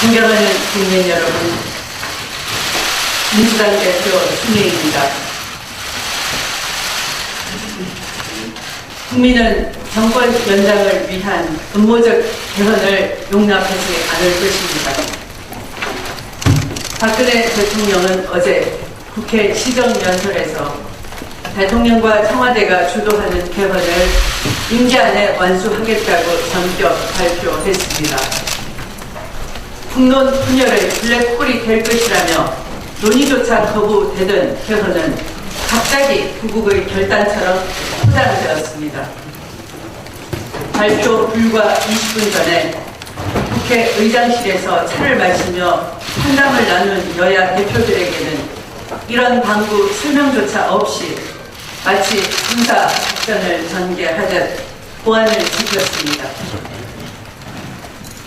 존경하는 국민 여러분, 민주당 대표 김혜입니다. 국민은 정권 연장을 위한 음모적 개헌을 용납하지 않을 것입니다. 박근혜 대통령은 어제 국회 시정연설에서 대통령과 청와대가 주도하는 개헌을 임기 안에 완수하겠다고 전격 발표했습니다. 국론 분열의 블랙홀이 될 것이라며 논의조차 거부되던 개헌은 갑자기 구국의 결단처럼 포장되었습니다. 발표 불과 20분 전에 국회 의장실에서 차를 마시며 상담을 나눈 여야 대표들에게는 이런 방구 설명조차 없이 마치 군사 작전을 전개하듯 보안을 지켰습니다.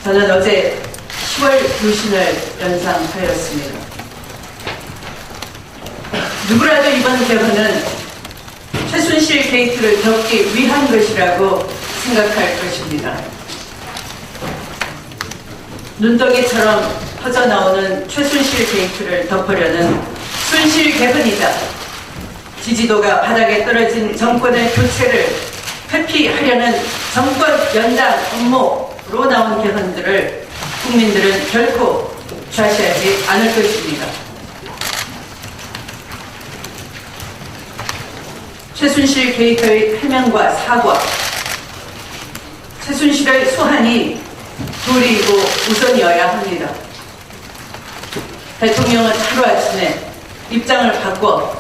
저는 어제 10월 교신을 연상하였습니다. 누구라도 이번 개헌은 최순실 게이트를 덮기 위한 것이라고 생각할 것입니다. 눈덩이처럼 퍼져나오는 최순실 게이트를 덮으려는 순실 개헌이다. 지지도가 바닥에 떨어진 정권의 교체를 회피하려는 정권 연장 업무로 나온 개헌들을 국민들은 결코 좌시하지 않을 것입니다. 최순실 게이트의 해명과 사과, 최순실의 소환이 도리이고 우선이어야 합니다. 대통령은 하루아침에 입장을 바꿔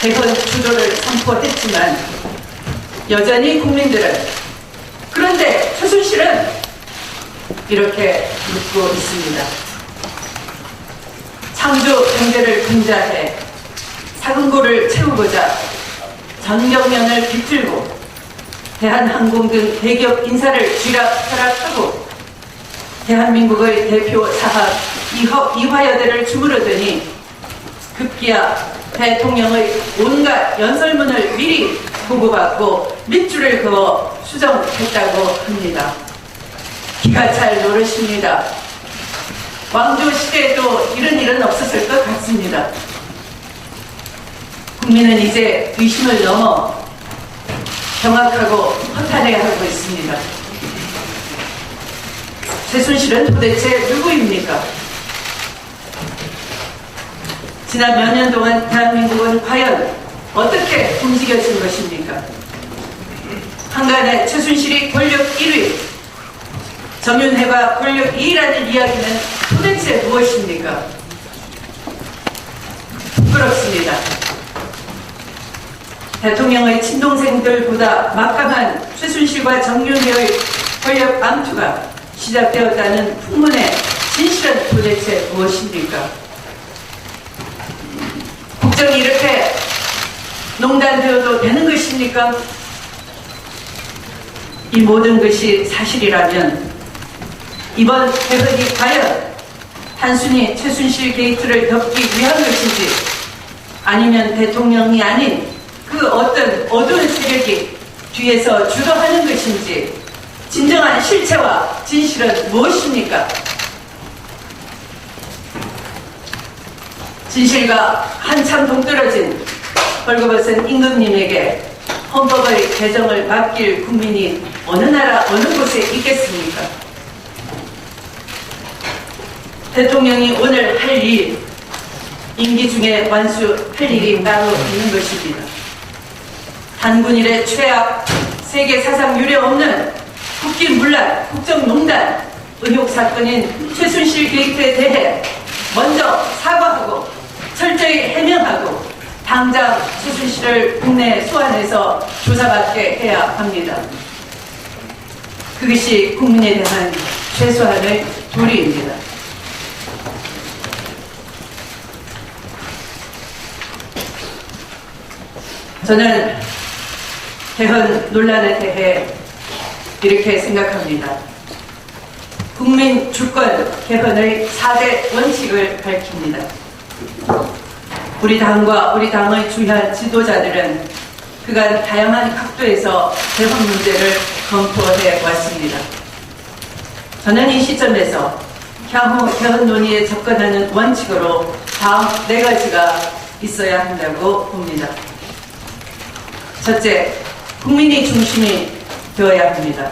대선 주도를 선포했지만 여전히 국민들은 그런데 최순실은 이렇게 묻고 있습니다. 창조 경제를 근자해 사근고를 채우고자 전경련을 비틀고 대한항공 등 대기업 인사를 쥐락펴락하고 대한민국의 대표 사학 이화, 이화여대를 주무르더니 급기야 대통령의 온갖 연설문을 미리 보고받고 밑줄을 그어 수정했다고 합니다. 기가 잘 노릇입니다. 왕조 시대에도 이런 일은 없었을 것 같습니다. 국민은 이제 의심을 넘어 정확하고 허탄해 하고 있습니다. 최순실은 도대체 누구입니까? 지난 몇 년 동안 대한민국은 과연 어떻게 움직여진 것입니까? 한간에 최순실이 권력 1위, 정윤회가 권력 2위라는 이야기는 도대체 무엇입니까? 부끄럽습니다. 대통령의 친동생들보다 막강한 최순실과 정윤회의 권력 암투가 시작되었다는 풍문의 진실은 도대체 무엇입니까? 국정이 이렇게 농단되어도 되는 것입니까? 이 모든 것이 사실이라면 이번 개헌이 과연 단순히 최순실 게이트를 덮기 위한 것인지 아니면 대통령이 아닌 그 어떤 어두운 세력이 뒤에서 주도하는 것인지 진정한 실체와 진실은 무엇입니까? 진실과 한참 동떨어진 벌거벗은 임금님에게 헌법의 개정을 맡길 국민이 어느 나라 어느 곳에 있겠습니까? 대통령이 오늘 할 일, 임기 중에 완수할 일이 따로 있는 것입니다. 단군일의 최악, 세계 사상 유례 없는 국기 문란, 국정농단, 의혹 사건인 최순실 게이트에 대해 먼저 사과하고 철저히 해명하고 당장 최순실을 국내에 소환해서 조사받게 해야 합니다. 그것이 국민에 대한 최소한의 도리입니다. 저는 개헌 논란에 대해 이렇게 생각합니다. 국민 주권 개헌의 4대 원칙을 밝힙니다. 우리 당과 우리 당의 주요한 지도자들은 그간 다양한 각도에서 개헌 문제를 검토해 왔습니다. 저는 이 시점에서 향후 개헌 논의에 접근하는 원칙으로 다음 네 가지가 있어야 한다고 봅니다. 첫째, 국민이 중심이 되어야 합니다.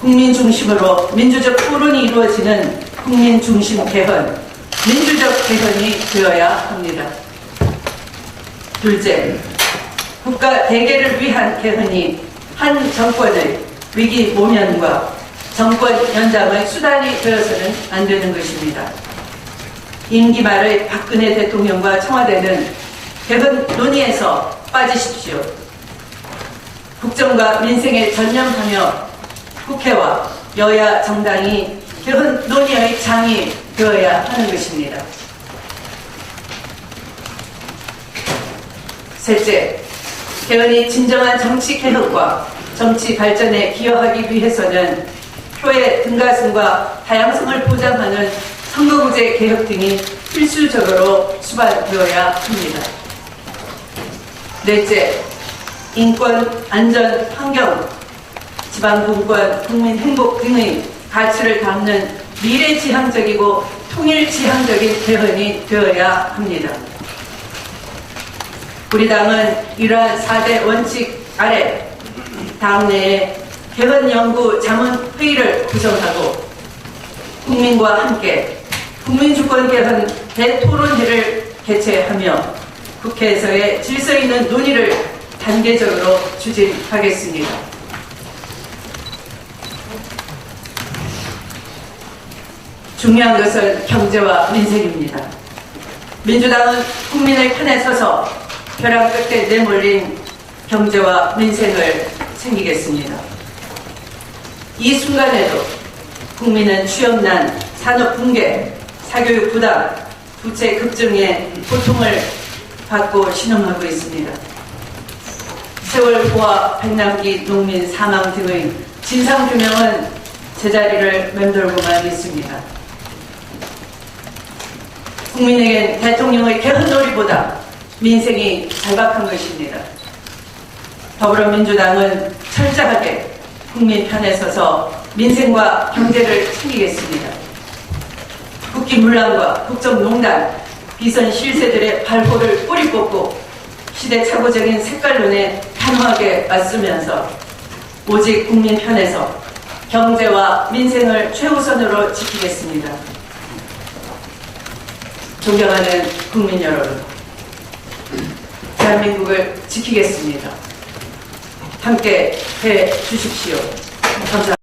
국민 중심으로 민주적 토론이 이루어지는 국민 중심 개헌, 민주적 개헌이 되어야 합니다. 둘째, 국가 대계를 위한 개헌이 한 정권의 위기 모면과 정권 연장의 수단이 되어서는 안 되는 것입니다. 임기 말의 박근혜 대통령과 청와대는 개헌 논의에서 빠지십시오. 국정과 민생에 전념하며 국회와 여야 정당이 개헌 논의의 장이 되어야 하는 것입니다. 셋째, 개헌이 진정한 정치 개혁과 정치 발전에 기여하기 위해서는 표의 등가성과 다양성을 보장하는 선거구제 개혁 등이 필수적으로 수반되어야 합니다. 넷째, 인권, 안전, 환경, 지방분권, 국민 행복 등의 가치를 담는 미래지향적이고 통일지향적인 개헌이 되어야 합니다. 우리 당은 이러한 4대 원칙 아래 당 내에 개헌연구 자문회의를 구성하고 국민과 함께 국민주권 개헌 대토론회를 개최하며 국회에서의 질서 있는 논의를 단계적으로 추진하겠습니다. 중요한 것은 경제와 민생입니다. 민주당은 국민의 편에 서서 벼랑 끝에 내몰린 경제와 민생을 챙기겠습니다. 이 순간에도 국민은 취업난, 산업 붕괴, 사교육 부담, 부채 급증에 고통을 받고 신음하고 있습니다. 세월 포화, 백남기 농민 사망 등의 진상규명은 제자리를 맴돌고만 있습니다. 국민에겐 대통령의 개헌놀이보다 민생이 절박한 것입니다. 더불어민주당은 철저하게 국민 편에 서서 민생과 경제를 챙기겠습니다. 국기문란과 국정농단, 비선 실세들의 발호를 뿌리 뽑고 시대착오적인 색깔론에 단호하게 맞서면서 오직 국민 편에서 경제와 민생을 최우선으로 지키겠습니다. 존경하는 국민 여러분, 대한민국을 지키겠습니다. 함께 해 주십시오. 감사합니다.